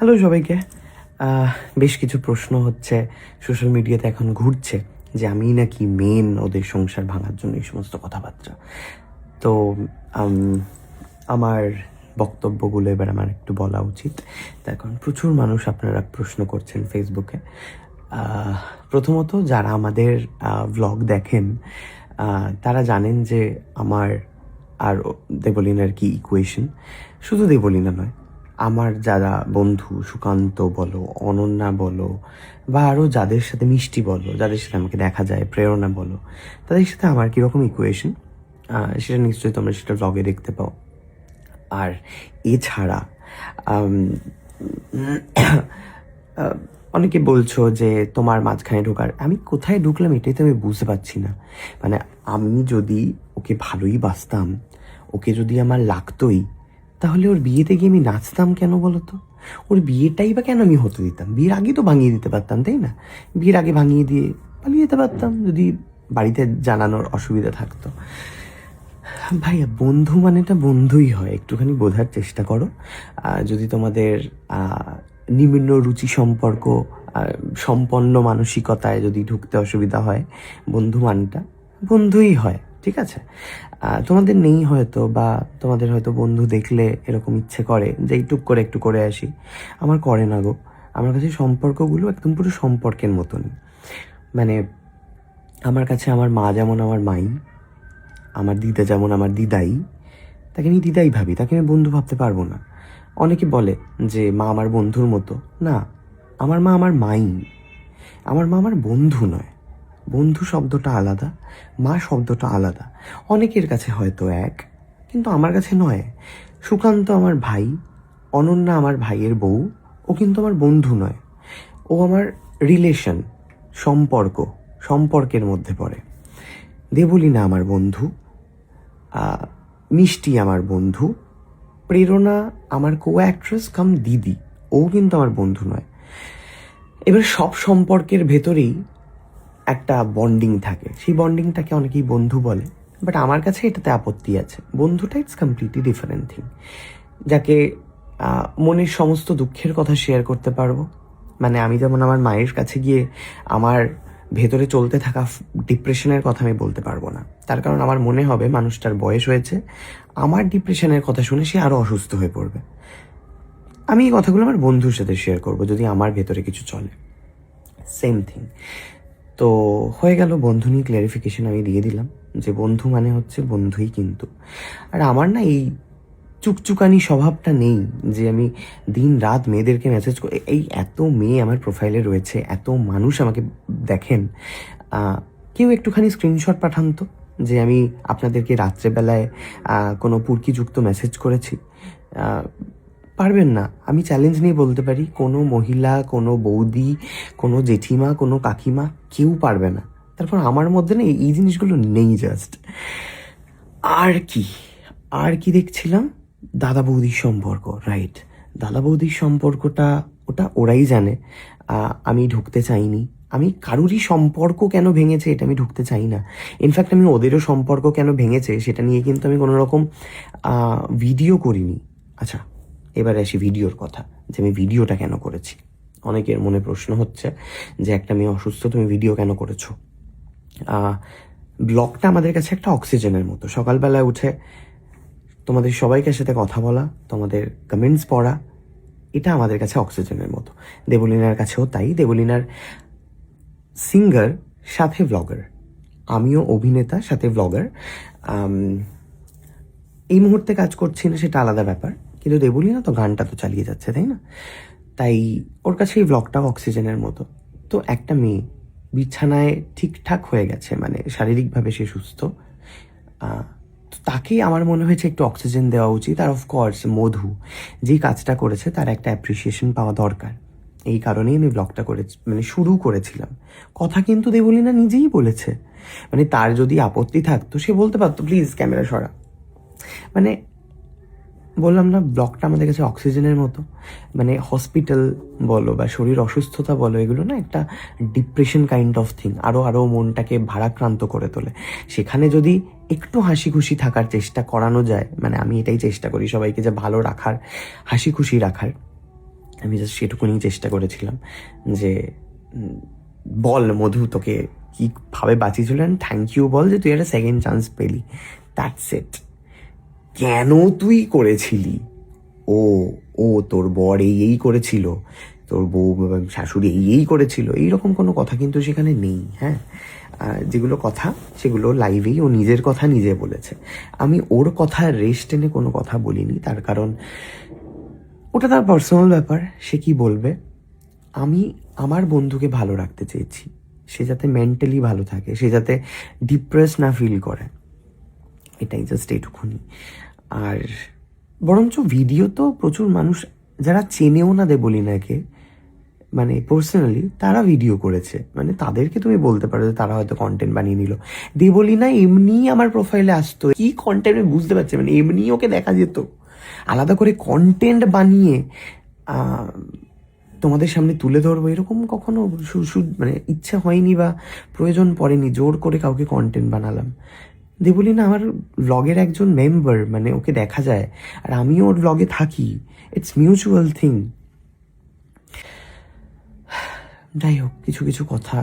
Hello সবাইকে। বেশ কিছু প্রশ্ন হচ্ছে। সোশ্যাল মিডিয়াতে এখন ঘুরছে যে আমি নাকি মেন ওদের সংসার ভাঙার জন্য এই সমস্ত কথাবার্তা। তো আমার বক্তব্যগুলো এবার আমার একটু বলা উচিত। তার কারণ প্রচুর মানুষ আপনারা প্রশ্ন করছেন ফেসবুকে প্রথমত যারা আমাদের ভ্লগ দেখেন তারা জানেন যে আমার আর দেবলিনার কি ইকুয়েশন শুধু দেবলিনা নয় আমার যারা বন্ধু সুকান্ত বলো, অনন্যা বলো, বা আরও যাদের সাথে মিষ্টি বলো, যাদের সাথে আমাকে দেখা যায়, প্রেরণা বলো, তাদের সাথে আমার কীরকম ইকুয়েশন সেটা নিশ্চয়ই তোমরা সেটা ব্লগে দেখতে পাও। আর এছাড়া অনেকে বলছো যে তোমার মাঝখানে ঢোকার, আমি কোথায় ঢুকলাম এটাই তো আমি বুঝতে পারছি না। মানে আমি যদি ওকে ভালোই বাসতাম, ওকে যদি আমার লাগতোই তাহলে ওর বিয়েতে গিয়ে আমি নাচতাম কেন বলো তো ওর বিয়েটাই বা কেন আমি হতে দিতাম? বিয়ের আগে তো ভাঙিয়ে দিতে পারতাম, তাই না? বিয়ের আগে ভাঙিয়ে দিয়ে পালিয়ে যেতে পারতাম যদি বাড়িতে জানানোর অসুবিধা থাকতো। ভাইয়া, বন্ধু মানেটা বন্ধুই হয়। একটুখানি বোঝার চেষ্টা করো। যদি তোমাদের নিম্ন রুচি সম্পর্ক সম্পন্ন মানসিকতায় যদি ঢুকতে অসুবিধা হয়, বন্ধু মানটা বন্ধুই হয়। ঠিক আছে? তোমাদের নেই হয়তো বা তোমাদের হয়তো বন্ধু দেখলে এরকম ইচ্ছে করে যে এইটুক করে একটু করে আসি। আমার করে না গো। আমার কাছে সম্পর্কগুলো একদম পুরো সম্পর্কের মতনই মানে আমার কাছে আমার মা যেমন আমার মাই, আমার দিদা যেমন আমার দিদাই, তাকে আমি দিদাই ভাবি, তাকে আমি বন্ধু ভাবতে পারব না। অনেকে বলে যে মা আমার বন্ধুর মতো। না, আমার মা আমার মাই। আমার মা আমার বন্ধু নয়। বন্ধু শব্দটা আলাদা, মা শব্দটা আলাদা। অনেকের কাছে হয়তো এক, কিন্তু আমার কাছে নয়। সুকান্ত আমার ভাই, অনন্যা আমার ভাইয়ের বউ, ও কিন্তু আমার বন্ধু নয়। ও আমার রিলেশন সম্পর্ক, সম্পর্কের মধ্যে পড়ে। দেবলীনা আমার বন্ধু মিষ্টি আমার বন্ধু, প্রেরণা আমার কো অ্যাক্ট্রেস কাম দিদি, ও কিন্তু আমার বন্ধু নয়। এবার সব সম্পর্কের ভেতরেই একটা বন্ডিং থাকে। সেই বন্ডিংটাকে অনেকেই বন্ধু বলে বাট আমার কাছে এটাতে আপত্তি আছে। বন্ধুটা ইটস কমপ্লিটলি ডিফারেন্ট থিং যাকে মনের সমস্ত দুঃখের কথা শেয়ার করতে পারব। মানে আমি যেমন আমার মায়ের কাছে গিয়ে আমার ভেতরে চলতে থাকা ডিপ্রেশনের কথা আমি বলতে পারব না। তার কারণ আমার মনে হবে মানুষটার বয়স হয়েছে, আমার ডিপ্রেশনের কথা শুনে সে আরও অসুস্থ হয়ে পড়বে। আমি এই কথাগুলো আমার বন্ধুর সাথে শেয়ার করব, যদি আমার ভেতরে কিছু চলে। সেম থিং তো হয়ে গেল বন্ধু নিয়ে ক্লারিফিকেশন আমি দিয়ে দিলাম যে বন্ধু মানে হচ্ছে বন্ধুই কিন্তু। আর আমার না এই চুকচুকানি স্বভাবটা নেই যে আমি দিন রাত মেয়েদেরকে মেসেজ করি এই এত মেয়ে আমার প্রোফাইলে রয়েছে, এত মানুষ আমাকে দেখেন কেউ একটুখানি স্ক্রিনশট পাঠান তো যে আমি আপনাদেরকে রাত্রেবেলায় কোনো পুরকিযুক্ত মেসেজ করেছি। পারবেন না। আমি চ্যালেঞ্জ নিয়ে বলতে পারি, কোনো মহিলা, কোনো বৌদি, কোনো জেঠিমা, কোনো কাকিমা কেউ পারবে না। তারপর আমার মধ্যে না এই- জিনিসগুলো নেই জাস্ট আর কি? আর কি দেখছিলাম? দাদা বৌদির সম্পর্ক রাইট দাদা বৌদির সম্পর্কটা, ওটা ওরাই জানে। আমি ঢুকতে চাইনি। আমি কারুরই সম্পর্ক কেন ভেঙেছে এটা আমি ঢুকতে চাই না। ইনফ্যাক্ট আমি ওদেরও সম্পর্ক কেন ভেঙেছে সেটা নিয়ে কিন্তু আমি কোনো রকম ভিডিও করিনি। আচ্ছা এবারে আসি ভিডিওর কথা, যে আমি ভিডিওটা কেন করেছি? অনেকের মনে প্রশ্ন হচ্ছে যে একটা মেয়ে অসুস্থ, তুমি ভিডিও কেন করেছ? ব্লগটা আমাদের কাছে একটা অক্সিজেনের মতো। সকালবেলায় উঠে তোমাদের সবাইকার সাথে কথা বলা, তোমাদের কমেন্টস পড়া, এটা আমাদের কাছে অক্সিজেনের মতো। দেবলিনার কাছেও তাই। দেবলিনার সিঙ্গার সাথে ব্লগার আমিও অভিনেতা, সাথে ব্লগার এই মুহূর্তে কাজ করছি না, সেটা আলাদা ব্যাপার। কিন্তু দেবলিনা তো, গানটা তো চালিয়ে যাচ্ছে, তাই না? তাই ওর কাছে এই ব্লগটা অক্সিজেনের মতো। তো একটা মেয়ে বিছানায় ঠিকঠাক হয়ে গেছে মানে শারীরিকভাবে সে সুস্থ। তো তাকে আমার মনে হয়েছে একটু অক্সিজেন দেওয়া উচিত। আর অফকোর্স মধু যেই কাজটা করেছে তার একটা অ্যাপ্রিসিয়েশন পাওয়া দরকার। এই কারণেই আমি ব্লগটা করে মানে শুরু করেছিলাম। কথা কিন্তু দেবলিনা নিজেই বলেছে। মানে তার যদি আপত্তি থাকতো, সে বলতে পারতো প্লিজ ক্যামেরা সরা। মানে বললাম না ব্লকটা আমাদের কাছে অক্সিজেনের মতো। মানে হসপিটাল বলো বা শরীর অসুস্থতা বলো, এগুলো না একটা ডিপ্রেশন কাইন্ড অফ থিং আরও আরও মনটাকে ভারাক্রান্ত করে তোলে। সেখানে যদি একটু হাসি খুশি থাকার চেষ্টা করানো যায় মানে আমি এটাই চেষ্টা করি সবাইকে যে ভালো রাখার হাসি খুশি রাখার, আমি জাস্ট সেটুকুনি চেষ্টা করেছিলাম যে বল মধু তোকে কীভাবে বাঁচিয়েছিল থ্যাংক ইউ বল যে তুই একটা সেকেন্ড চান্স পেলি। দ্যাটস ইট কেন তুই করেছিলি? ও ও তোর বর এই এই করেছিল, তোর বউ শাশুড়ি এই এই করেছিল, এইরকম কোনো কথা কিন্তু সেখানে নেই হ্যাঁ? যেগুলো কথা, সেগুলো লাইভেই ও নিজের কথা নিজে বলেছে। আমি ওর কথা রেস্ট টেনে কোনো কথা বলিনি, তার কারণ ওটা তার পার্সোনাল ব্যাপার, সে কি বলবে? আমি আমার বন্ধুকে ভালো রাখতে চেয়েছি, সে যাতে মেন্টালি ভালো থাকে, সে যাতে ডিপ্রেস না ফিল করে। এটাই জাস্ট এইটুকুনি। আর বরঞ্চ ভিডিও তো প্রচুর মানুষ, যারা চেনেও না দে বলি দেবলিনাকে মানে পার্সোনালি তারা ভিডিও করেছে। মানে তাদেরকে তুমি বলতে পারো যে তারা হয়তো কন্টেন্ট বানিয়ে নিল। দেবলিনা এমনিই আমার প্রোফাইলে আসতো। কি কন্টেন্ট বুঝতে পারছি মানে এমনি ওকে দেখা যেত। আলাদা করে কন্টেন্ট বানিয়ে তোমাদের সামনে তুলে ধরবো, এরকম কখনো মানে ইচ্ছা হয়নি বা প্রয়োজন পড়েনি, জোর করে কাউকে কন্টেন্ট বানালাম। দেবলি না আমার ব্লগের একজন মেম্বার মানে ওকে দেখা যায়, আর আমিও ওর ব্লগে থাকি। ইটস মিউচুয়াল থিং যাই হোক, কিছু কিছু কথা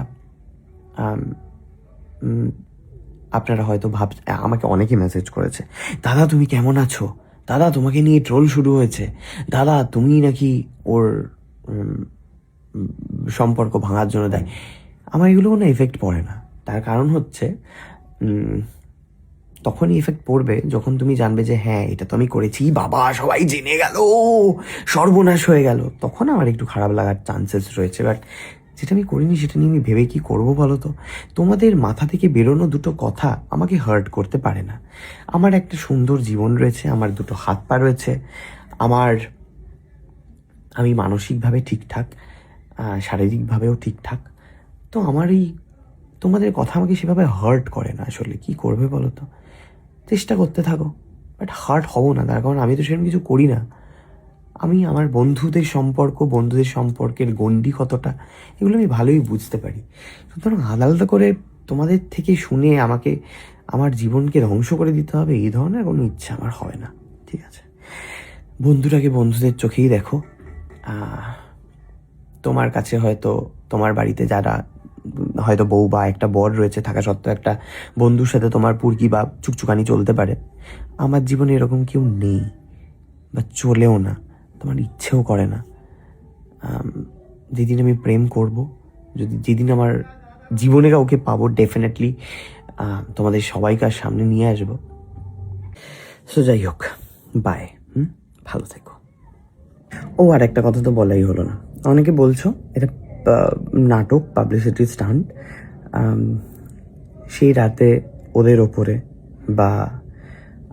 আপনারা হয়তো ভাব, আমাকে অনেকে মেসেজ করেছে, দাদা, তুমি কেমন আছো? দাদা, তোমাকে নিয়ে ট্রোল শুরু হয়েছে। দাদা, তুমি নাকি ওর সম্পর্ক ভাঙার জন্য দেয়? আমার এগুলো কোনো এফেক্ট পড়ে না। তার কারণ হচ্ছে তখনই এফেক্ট পড়বে যখন তুমি জানবে যে হ্যাঁ এটা তো আমি করেছি, বাবা সবাই জেনে গেল, সর্বনাশ হয়ে গেল। তখন আমার একটু খারাপ লাগার চান্সেস রয়েছে। বাট যেটা আমি করিনি, সেটা নিয়ে আমি ভেবে কি করব বলো তো? তোমাদের মাথা থেকে বেরোনো দুটো কথা আমাকে হার্ট করতে পারে না। আমার একটা সুন্দর জীবন রয়েছে, আমার দুটো হাত পা রয়েছে, আমার, আমি মানসিকভাবে ঠিকঠাক শারীরিকভাবেও ঠিকঠাক। তো আমার এই তোমাদের কথা আমাকে সেভাবে হার্ট করে না আসলে। কি করবে বলো তো? চেষ্টা করতে থাকো বাট হার্ট হব না। তার কারণ আমি তো সেরকম কিছু করি না। আমি আমার বন্ধুদের সম্পর্ক, বন্ধুদের সম্পর্কের গণ্ডি কতটা, এগুলো আমি ভালোই বুঝতে পারি। সুতরাং আলাদা করে তোমাদের থেকে শুনে আমাকে, আমার জীবনকে ধ্বংস করে দিতে হবে, এই ধরনের কোনো ইচ্ছা আমার হয় না। ঠিক আছে? বন্ধুটাকে বন্ধুদের চোখেই দেখো। তোমার কাছে হয়তো তোমার বাড়িতে যারা হয়তো বউ বা একটা বর রয়েছে থাকা সত্ত্বেও একটা বন্ধুর সাথে তোমার পুরকি বা চুকচুকানি চলতে পারে। আমার জীবনে এরকম কেউ নেই বা চলেও না, তোমার ইচ্ছেও করে না। যেদিন আমি প্রেম করব, যদি যেদিন আমার জীবনে কাউকে পাবো ডেফিনেটলি তোমাদের সবাইকার সামনে নিয়ে আসব। সো যাই হোক বাই হুম? ভালো থেকো। ও আর একটা কথা তো বলাই হলো না। অনেকে বলছো, এটা নাটক পাবলিসিটি স্টান্ট সেই রাতে ওদের ওপরে বা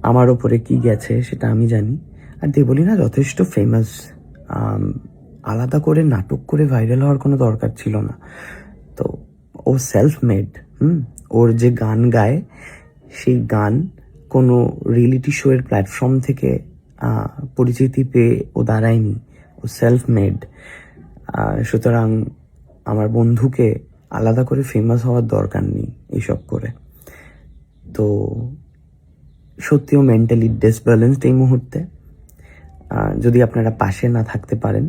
আমার ওপরে কি গেছে সেটা আমি জানি। আর দেবলি না যথেষ্ট ফেমাস আলাদা করে নাটক করে ভাইরাল হওয়ার কোনো দরকার ছিল না। তো ও সেলফ মেড হুম, ওর যে গান গায়, সেই গান কোনো রিয়েলিটি শো এর প্ল্যাটফর্ম থেকে পরিচিতি পেয়ে ও দাঁড়ায়নি। ও সেলফ মেড সুতরাং আমার বন্ধুকে আলাদা করে ফেমাস হওয়ার দরকার নেই এইসব করে। তো সত্যিও মেন্টালি ডিসব্যালেন্সড এই মুহূর্তে। যদি আপনারা পাশে না থাকতে পারেন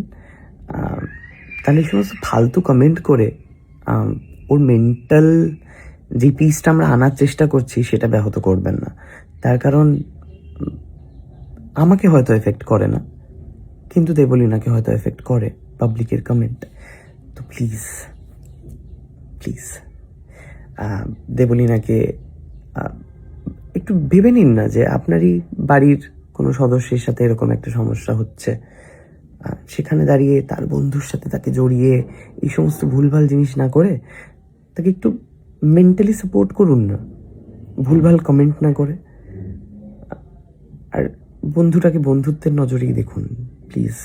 তাহলে সমস্ত ফালতু কমেন্ট করে ওর মেন্টাল যে পিসটা আমরা আনার চেষ্টা করছি, সেটা ব্যাহত করবেন না। তার কারণ আমাকে হয়তো এফেক্ট করে না, কিন্তু দেবলিনাকে হয়তো এফেক্ট করে পাবলিকের কমেন্ট প্লিজ প্লিজ দেবলিনাকে একটু ভেবে নিন না যে আপনারই বাড়ির কোনো সদস্যের সাথে এরকম একটা সমস্যা হচ্ছে। সেখানে দাঁড়িয়ে তার বন্ধুর সাথে তাকে জড়িয়ে এই সমস্ত ভুলভাল জিনিস না করে তাকে একটু মেন্টালি সাপোর্ট করুন না। ভুলভাল কমেন্ট না করে। আর বন্ধুটাকে বন্ধুত্বের নজরেই দেখুন প্লিজ